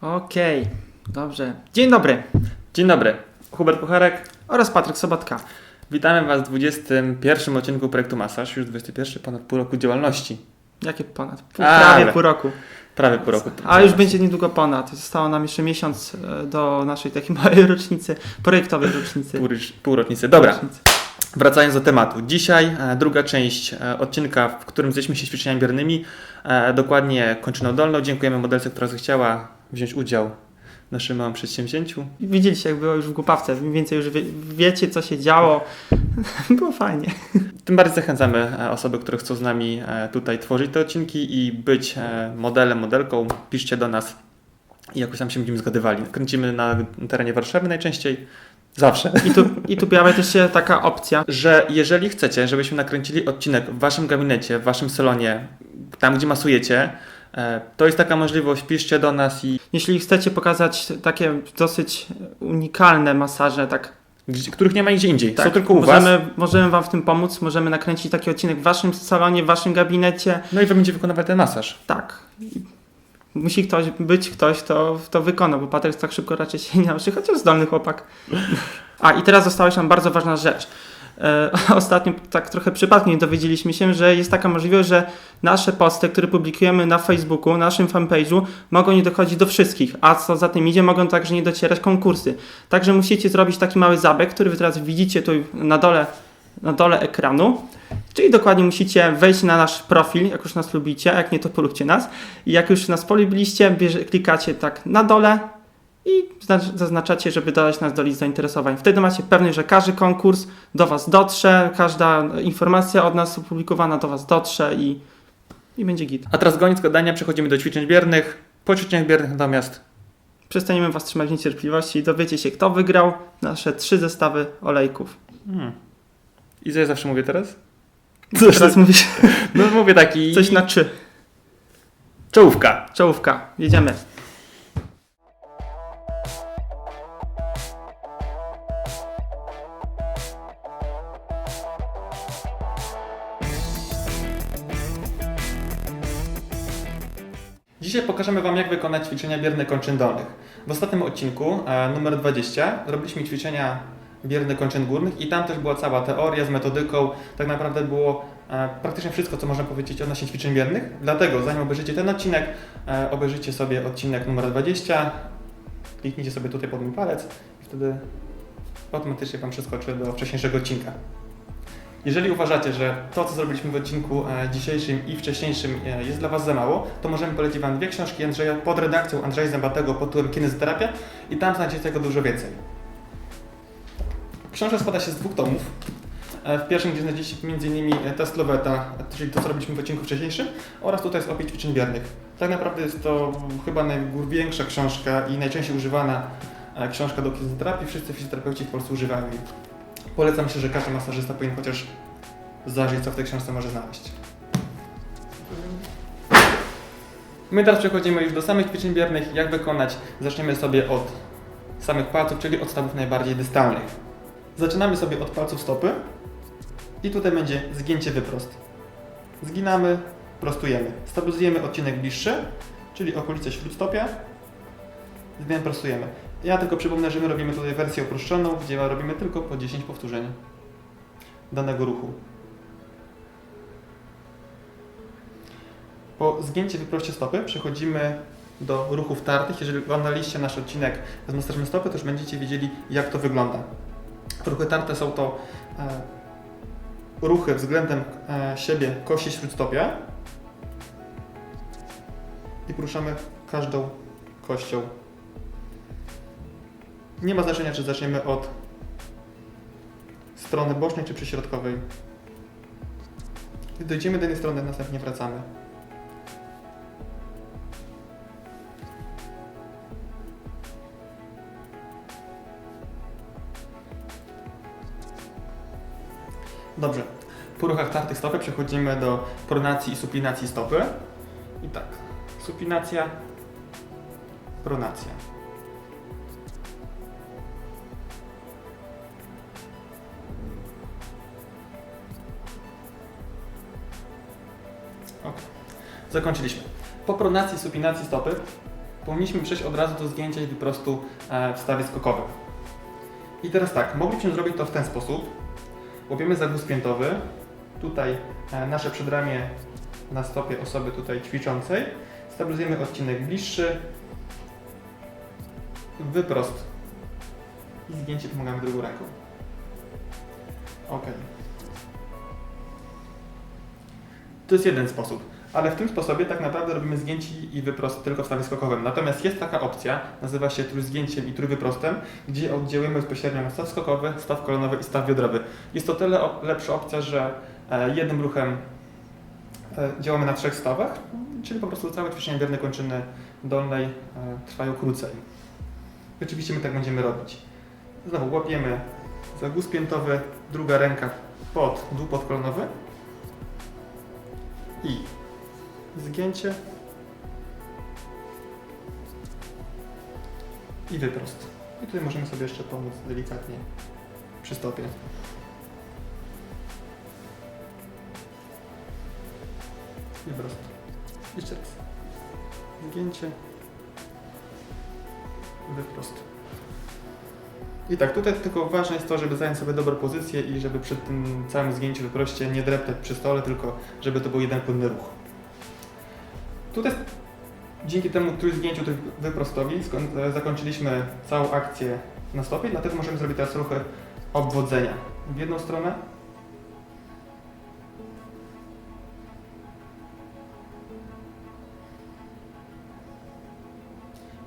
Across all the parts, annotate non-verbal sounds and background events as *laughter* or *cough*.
Okej, dobrze. Dzień dobry. Dzień dobry, Hubert Pucharek. Oraz Patryk Sobotka. Witamy Was w 21 odcinku projektu Masaż, już 21, ponad pół roku działalności. Jakie ponad? Pół, Ale. prawie pół roku. Prawie pół roku. A już będzie niedługo ponad. Zostało nam jeszcze miesiąc e, do naszej takiej małej *laughs* rocznicy, projektowej rocznicy. Pół, pół rocznicy. Dobra, Rocznicy. Wracając do tematu. Dzisiaj e, druga część e, odcinka, w którym zajmiemy się ćwiczeniami biernymi, e, dokładnie kończyną dolną. Dziękujemy modelce, która zechciała wziąć udział w naszym małym przedsięwzięciu. Widzieliście, jak było już w głupawce. Mniej więcej już wie, wiecie, co się działo. *laughs* było fajnie. Tym bardziej zachęcamy osoby, które chcą z nami tutaj tworzyć te odcinki i być modelem, modelką. Piszcie do nas i jakoś tam się będziemy zgadywali. Kręcimy na terenie Warszawy najczęściej. Zawsze. I tu, i tu pojawia też się taka opcja. Że jeżeli chcecie, żebyśmy nakręcili odcinek w waszym gabinecie, w waszym salonie, tam gdzie masujecie, e, to jest taka możliwość. Piszcie do nas i Jeśli chcecie pokazać takie dosyć unikalne masaże, tak gdzie- których nie ma nigdzie indziej. Tak, Są tylko u was. możemy, możemy Wam w tym pomóc, możemy nakręcić taki odcinek w Waszym salonie, w Waszym gabinecie. No i wy będziecie wykonywać ten masaż. Tak. Musi ktoś być, ktoś to, to wykona, bo Patryk tak szybko raczej się *laughs* nie nauczy, chociaż zdolny chłopak. A i teraz została nam bardzo ważna rzecz. E, *laughs* ostatnio tak trochę przypadkiem dowiedzieliśmy się, że jest taka możliwość, że nasze posty, które publikujemy na Facebooku, na naszym fanpage'u, mogą nie dochodzić do wszystkich, a co za tym idzie, mogą także nie docierać konkursy. Także musicie zrobić taki mały zabieg, który wy teraz widzicie tu na dole, na dole ekranu. Czyli dokładnie musicie wejść na nasz profil, jak już nas lubicie, a jak nie, to polubcie nas. I jak już nas polubiliście, bierze, klikacie tak na dole i zna- zaznaczacie, żeby dodać nas do list zainteresowań. Wtedy macie pewność, że każdy konkurs do Was dotrze, każda informacja od nas opublikowana do Was dotrze i, i będzie git. A teraz koniec gadania, przechodzimy do ćwiczeń biernych. Po ćwiczeniach biernych natomiast Przestaniemy Was trzymać w niecierpliwości i dowiecie się, kto wygrał nasze trzy zestawy olejków. Hmm. I co ja zawsze mówię teraz? Teraz mówisz No mówię taki. *laughs* coś na czy. Czołówka. Czołówka. Jedziemy. Dzisiaj pokażemy Wam, jak wykonać ćwiczenia bierne kończyn dolnych. W ostatnim odcinku, e, numer 20, robiliśmy ćwiczenia bierne kończyn górnych i tam też była cała teoria z metodyką. Tak naprawdę było e, praktycznie wszystko, co można powiedzieć odnośnie ćwiczeń biernych. Dlatego, zanim obejrzycie ten odcinek, e, obejrzyjcie sobie odcinek numer 20, kliknijcie sobie tutaj pod mój palec i wtedy automatycznie Wam przeskoczy do wcześniejszego odcinka. Jeżeli uważacie, że to, co zrobiliśmy w odcinku e, dzisiejszym i wcześniejszym jest dla Was za mało, to możemy polecić Wam dwie książki Andrzeja pod redakcją Andrzeja Zębatego pod tytułem Kinezoterapia i tam znajdziecie tego dużo więcej. Książka składa się z dwóch tomów. E, W pierwszym, gdzie znajdziecie m.in. test Loveta, czyli to, co robiliśmy w odcinku wcześniejszym, oraz tutaj jest opis ćwiczeń biernych. Tak naprawdę jest to chyba największa książka i najczęściej używana e, książka do kinezoterapii. Wszyscy fizjoterapeuci w Polsce używają jej. Polecam się, że każdy masażysta powinien chociaż zajrzeć, co w tej książce może znaleźć. My teraz przechodzimy już do samych ćwiczeń biernych. Jak wykonać? Zaczniemy sobie od samych palców, czyli od stawów najbardziej dystalnych. Zaczynamy sobie od palców stopy i tutaj będzie zgięcie wyprost. Zginamy, prostujemy. Stabilizujemy odcinek bliższy, czyli okolice śródstopia. Zmian prostujemy. Ja tylko przypomnę, że my robimy tutaj wersję uproszczoną, gdzie robimy tylko po 10 powtórzeń danego ruchu. Po zgięciu wyproście stopy przechodzimy do ruchów tartych. Jeżeli oglądaliście nasz odcinek z masażem stopy, to już będziecie wiedzieli, jak to wygląda. Ruchy tarte są to e, ruchy względem e, siebie kości śródstopia i poruszamy każdą kością nie ma znaczenia, czy zaczniemy od strony bocznej, czy przyśrodkowej. Gdy dojdziemy do jednej strony, następnie wracamy. Dobrze. Po ruchach tartych stopy przechodzimy do pronacji i supinacji stopy. I tak. Supinacja, pronacja. Ok. zakończyliśmy. Po pronacji, supinacji stopy powinniśmy przejść od razu do zgięcia i wyprostu e, w stawie skokowym. I teraz tak, moglibyśmy zrobić to w ten sposób. Łapiemy za guz piętowy, tutaj e, nasze przedramię na stopie osoby tutaj ćwiczącej, stabilizujemy odcinek bliższy, wyprost. I zgięcie pomagamy drugą ręką. Ok. To jest jeden sposób, ale w tym sposobie tak naprawdę robimy zgięcie i wyprost tylko w stawie skokowym. Natomiast jest taka opcja, nazywa się trójzgięciem i trójwyprostem, gdzie oddziałujemy bezpośrednio na staw skokowy, staw kolonowy i staw biodrowy. Jest to tyle lepsza opcja, że e, jednym ruchem e, działamy na trzech stawach, czyli po prostu całe ćwiczenia bierne kończyny dolnej e, trwają krócej. Oczywiście my tak będziemy robić. Znowu łapiemy za guz piętowy, druga ręka pod dół podkolonowy i zgięcie i wyprost. I tutaj możemy sobie jeszcze pomóc delikatnie przy stopie. Wyprost. Jeszcze raz. Zgięcie. Wyprost. I tak, tutaj tylko ważne jest to, żeby zająć sobie dobrą pozycję i żeby przy tym całym zgięciu wyproście nie dreptać przy stole, tylko żeby to był jeden płynny ruch. Tutaj dzięki temu trójzgięciu, wyprostowi e, zakończyliśmy całą akcję na stopie, dlatego możemy zrobić teraz ruchy obwodzenia. W jedną stronę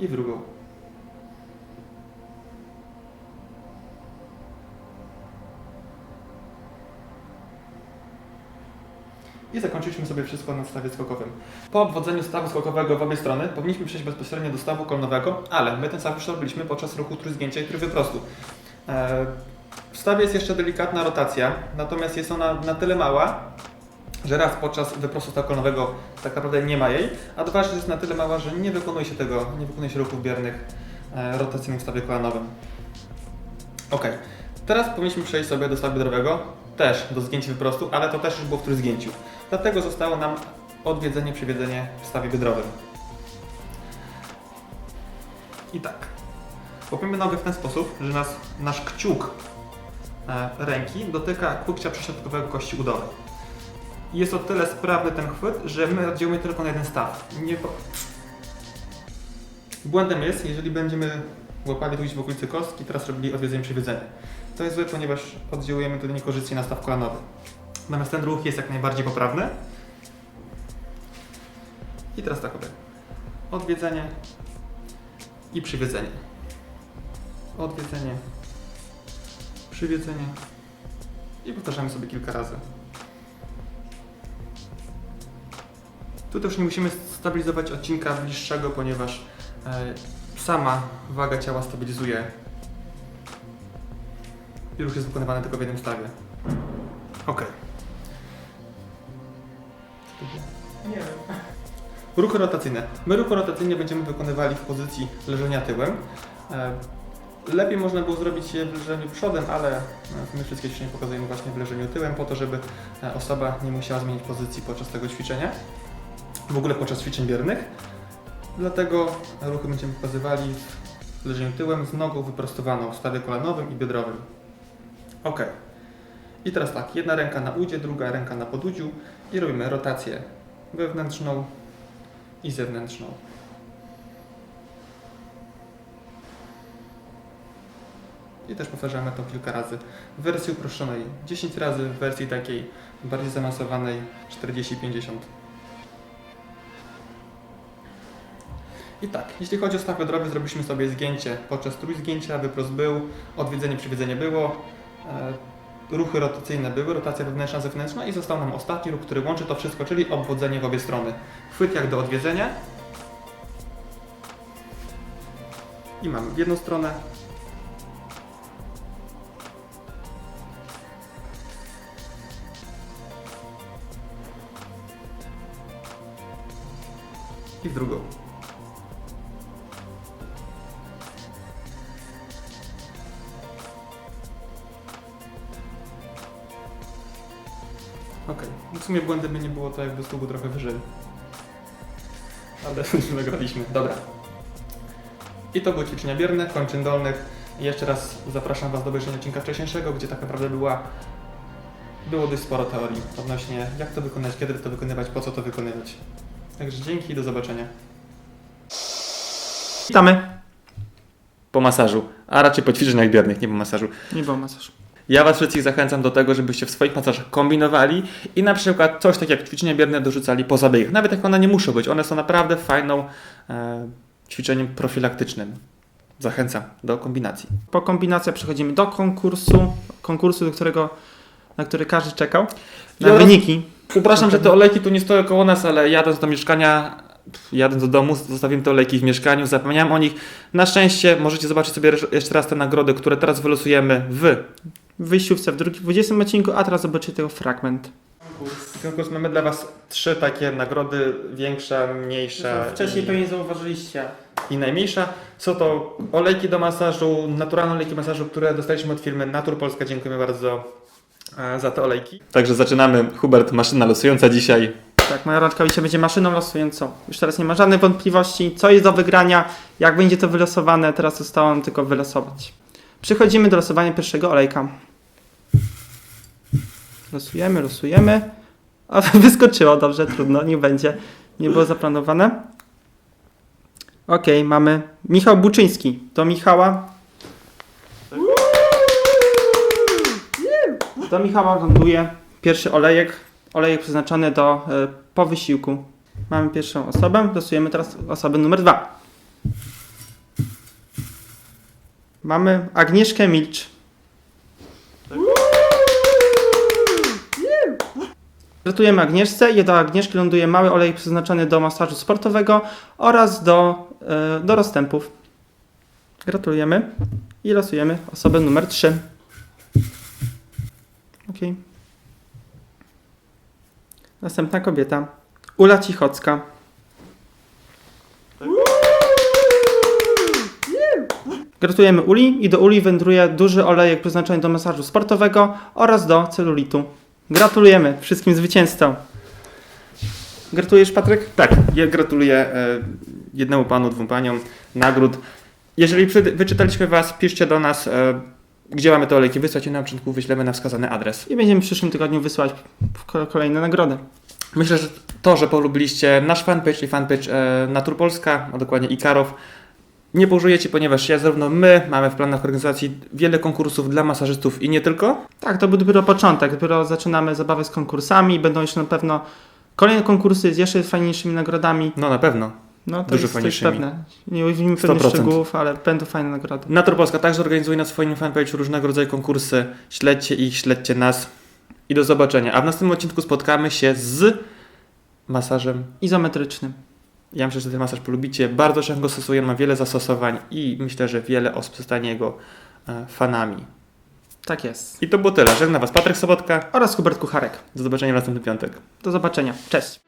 i w drugą. I zakończyliśmy sobie wszystko na stawie skokowym. Po obwodzeniu stawu skokowego w obie strony powinniśmy przejść bezpośrednio do stawu kolonowego, ale my ten staw już robiliśmy podczas ruchu trójzgięcia i trójwyprostu. E, W stawie jest jeszcze delikatna rotacja, natomiast jest ona na tyle mała, że raz podczas wyprostu stawu kolonowego tak naprawdę nie ma jej, a dwa, że jest na tyle mała, że nie wykonuje się tego, nie wykonuje się ruchów biernych e, rotacyjnych w stawie kolanowym. Ok, teraz powinniśmy przejść sobie do stawu biodrowego, też do zgięcia wyprostu, ale to też już było w trójzgięciu. Dlatego zostało nam odwiedzenie, przywiedzenie w stawie biodrowym. I tak. Łapiemy nogę w ten sposób, że nas, nasz kciuk e, ręki dotyka kłykcia prześrodkowego kości udowej. Jest o tyle sprawny ten chwyt, że my oddziałujemy tylko na jeden staw. Nie. Błędem jest, jeżeli będziemy łapali tu gdzieś w okolicy kostki, teraz robili odwiedzenie, przywiedzenie. To jest złe, ponieważ oddziałujemy wtedy niekorzystnie na staw kolanowy. Natomiast ten ruch jest jak najbardziej poprawny. I teraz tak oby. Odwiedzenie i przywiedzenie. Odwiedzenie, przywiedzenie i powtarzamy sobie kilka razy. Tu też nie musimy stabilizować odcinka bliższego, ponieważ e, sama waga ciała stabilizuje ruch jest wykonywany tylko w jednym stawie. Ok. Nie wiem. Ruchy rotacyjne. My ruchy rotacyjne będziemy wykonywali w pozycji leżenia tyłem. E, Lepiej można było zrobić je w leżeniu przodem, ale e, my wszystkie ćwiczenia pokazujemy właśnie w leżeniu tyłem, po to, żeby e, osoba nie musiała zmienić pozycji podczas tego ćwiczenia, w ogóle podczas ćwiczeń biernych. Dlatego ruchy będziemy pokazywali w leżeniu tyłem z nogą wyprostowaną w stawie kolanowym i biodrowym. Ok. I teraz tak, jedna ręka na udzie, druga ręka na podudziu i robimy rotację wewnętrzną i zewnętrzną. I też powtarzamy to kilka razy. W wersji uproszczonej 10 razy, w wersji takiej bardziej zaawansowanej 40-50. I tak, jeśli chodzi o staw biodrowy, zrobiliśmy sobie zgięcie podczas trójzgięcia, wyprost był, odwiedzenie, przywiedzenie było, ruchy rotacyjne były, rotacja wewnętrzna, zewnętrzna i został nam ostatni ruch, który łączy to wszystko, czyli obwodzenie w obie strony. Chwyt jak do odwiedzenia. I mamy w jedną stronę. I w drugą. Sumie błędy by nie było, to jakby stół był trochę wyżej. Ale *laughs* nagraliśmy. Dobra. I to były ćwiczenia bierne, kończyn dolnych. Jeszcze raz zapraszam Was do obejrzenia odcinka wcześniejszego, gdzie tak naprawdę była, było dość sporo teorii odnośnie jak to wykonać, kiedy to wykonywać, po co to wykonywać. Także dzięki i do zobaczenia. Witamy. Po masażu, a raczej po ćwiczeniach biernych, nie po masażu. Nie było masaż. Ja Was wszystkich zachęcam do tego, żebyście w swoich masażach kombinowali i na przykład coś tak jak ćwiczenia bierne dorzucali po zabiegach. Nawet jak one nie muszą być, one są naprawdę fajną e, ćwiczeniem profilaktycznym. Zachęcam do kombinacji. Po kombinacji przechodzimy do konkursu. Konkursu, do którego, na który każdy czekał. Na Ja wyniki. Przepraszam, że te olejki tu nie stoją koło nas, ale jadąc do mieszkania, jadąc do domu, zostawiłem te olejki w mieszkaniu, zapomniałem o nich. Na szczęście możecie zobaczyć sobie jeszcze raz te nagrody, które teraz wylosujemy w wyjściówce w drugim, 20 odcinku, a teraz zobaczycie tego fragment. konkurs. Mamy dla Was trzy takie nagrody, większa, mniejsza Wcześniej i, pewnie zauważyliście. i najmniejsza. Są to olejki do masażu, naturalne olejki masażu, które dostaliśmy od firmy Natur Polska. Dziękujemy bardzo e, za te olejki. Także zaczynamy. Hubert, maszyna losująca dzisiaj. Tak, moja rączka dzisiaj będzie maszyną losującą. Już teraz nie ma żadnych wątpliwości, co jest do wygrania, jak będzie to wylosowane, teraz zostało nam tylko wylosować. Przechodzimy do losowania pierwszego olejka. Losujemy, losujemy. A *laughs* wyskoczyło, dobrze, trudno, nie będzie. Nie było zaplanowane. Ok, mamy Michał Buczyński. Do Michała. Do Michała ląduje pierwszy olejek. Olejek przeznaczony do e, po wysiłku. Mamy pierwszą osobę. Losujemy teraz osobę numer dwa. Mamy Agnieszkę Milcz. Gratulujemy Agnieszce do Agnieszki ląduje mały olejek przeznaczony do masażu sportowego oraz do, e, do rozstępów. Gratulujemy i losujemy osobę numer 3. Ok. Następna kobieta. Ula Cichocka. Gratulujemy Uli i do Uli wędruje duży olejek przeznaczony do masażu sportowego oraz do celulitu. Gratulujemy wszystkim zwycięzcom. Gratulujesz Patryk? Tak, ja gratuluję e, jednemu panu, dwóm paniom nagród. Jeżeli przy, wyczytaliśmy Was, piszcie do nas, e, gdzie mamy te olejki wysłać i na początku wyślemy na wskazany adres. I będziemy w przyszłym tygodniu wysyłać ko- kolejne nagrody. Myślę, że to, że polubiliście nasz fanpage i fanpage e, Natur Polska, a dokładnie Ikarow, nie pożujecie, ponieważ ja zarówno my mamy w planach organizacji wiele konkursów dla masażystów i nie tylko. Tak, to był dopiero początek. Dopiero zaczynamy zabawę z konkursami. Będą jeszcze na pewno kolejne konkursy z jeszcze fajniejszymi nagrodami. No na pewno. No to Dużo jest, fajniejszymi. pewne. Nie ujmijmy pewnych 100%. szczegółów, ale będą fajne nagrody. Natur Polska także organizuje na swoim fanpage różnego rodzaju konkursy. Śledźcie ich, śledźcie nas i do zobaczenia. A w następnym odcinku spotkamy się z masażem Izometrycznym. Ja myślę, że ten masaż polubicie. Bardzo często go stosuję, ma wiele zastosowań i myślę, że wiele osób zostanie jego e, fanami. Tak jest. I to było tyle. Żegnam Was Patryk Sobotka. Oraz Hubert Kucharek. Do zobaczenia w następny piątek. Do zobaczenia. Cześć.